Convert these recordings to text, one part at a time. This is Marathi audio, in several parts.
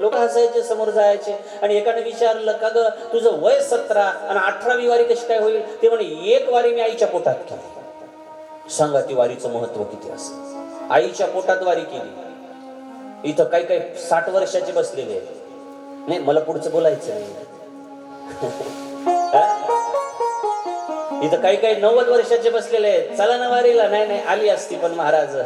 लोक हसायचे समोर जायचे. आणि एकाने विचारलं का ग तुझं वय सतरा आणि अठरावी वारी कशी काय होईल? ते म्हणे एक वारी मी आईच्या पोटात केली. सांगा ती वारीचं महत्त्व किती असत आईच्या पोटात वारी केली. इथं काही काही साठ वर्षाचे बसलेले आहेत. नाही मला पुढचं बोलायचं नाही. इथं काही काही नव्वद वर्षाचे बसलेले आहेत. चला ना वारीला. नाही नाही आली असती पण महाराज.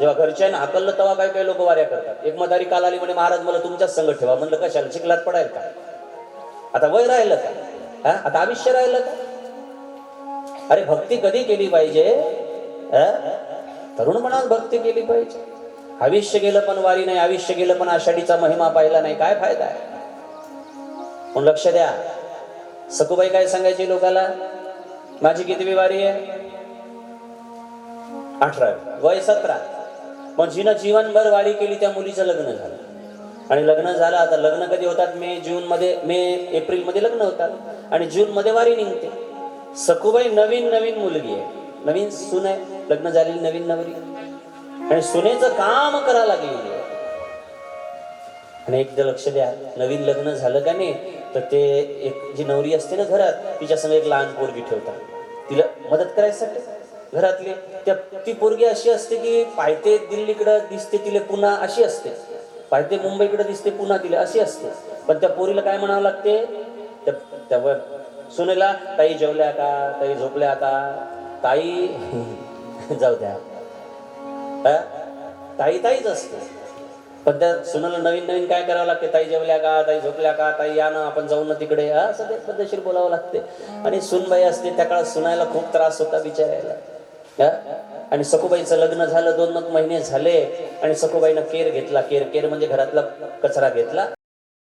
जेव्हा घरच्यांना हाकललं तेव्हा काही काही लोक वाऱ्या करतात? एक मदारी काल आली म्हणे महाराज मला तुमच्याच संगत ठेवा. म्हणलं कशाला? चिखलात पडायला का? आता वय राहिलं का? हा? आता आयुष्य राहिलं का? अरे भक्ती कधी केली पाहिजे? तरुण तरुणपणात भक्ती केली पाहिजे. आयुष्य गेलं पण वारी नाही आयुष्य गेलं पण आषाढीचा महिमा पाहिला नाही काय फायदा आहे? पण लक्ष द्या. सकुबाई काय सांगायची लोकाला? माझी कितवी वारी आहे? अठरा वय सतरा. पण जिनं जीवनभर वाडी केली त्या मुलीचं लग्न झालं. आणि लग्न झालं आता लग्न कधी होतात? मे जून मध्ये मे एप्रिलमध्ये लग्न होतात. आणि जून मध्ये वारी निघते. सखूबाई नवीन नवीन मुलगी आहे. नवीन सुन आहे. लग्न झालेली नवीन नवरी. आणि सुनेचं काम करा लागलेली आहे. आणि एकदा लक्ष द्या नवीन लग्न झालं का नाही तर ते एक जी नवरी असते ना घरात तिच्या संग एक लहान पोरगी ठेवतात. तिला मदत करायसाठी? घरातली. त्या ती पोरगी अशी असते की पायते दिल्लीकडं दिसते तिले पुन्हा अशी असते. पायते मुंबईकडे दिसते पुन्हा तिला अशी असते. पण त्या पोरीला काय म्हणावं लागते? त्या त्या सुनेला ताई जेवल्या का? ताई झोपल्या का? ताई जाऊ द्या. ताई ताईच असते. पण त्या सुनाला नवीन नवीन काय करावं लागते? ताई जेवल्या का? ताई झोपल्या का? ताई या ना आपण जाऊ ना तिकडे. असं ते पद्धतशीर बोलावं लागते. आणि सुनबाई असते त्या काळात सुनायला खूप त्रास होता बिचारायला आणि सखूबाईचं लग्न झालं दोन दोन महिने झाले आणि सखूबाईनं केर घेतला. केर केर म्हणजे घरातला कचरा घेतला.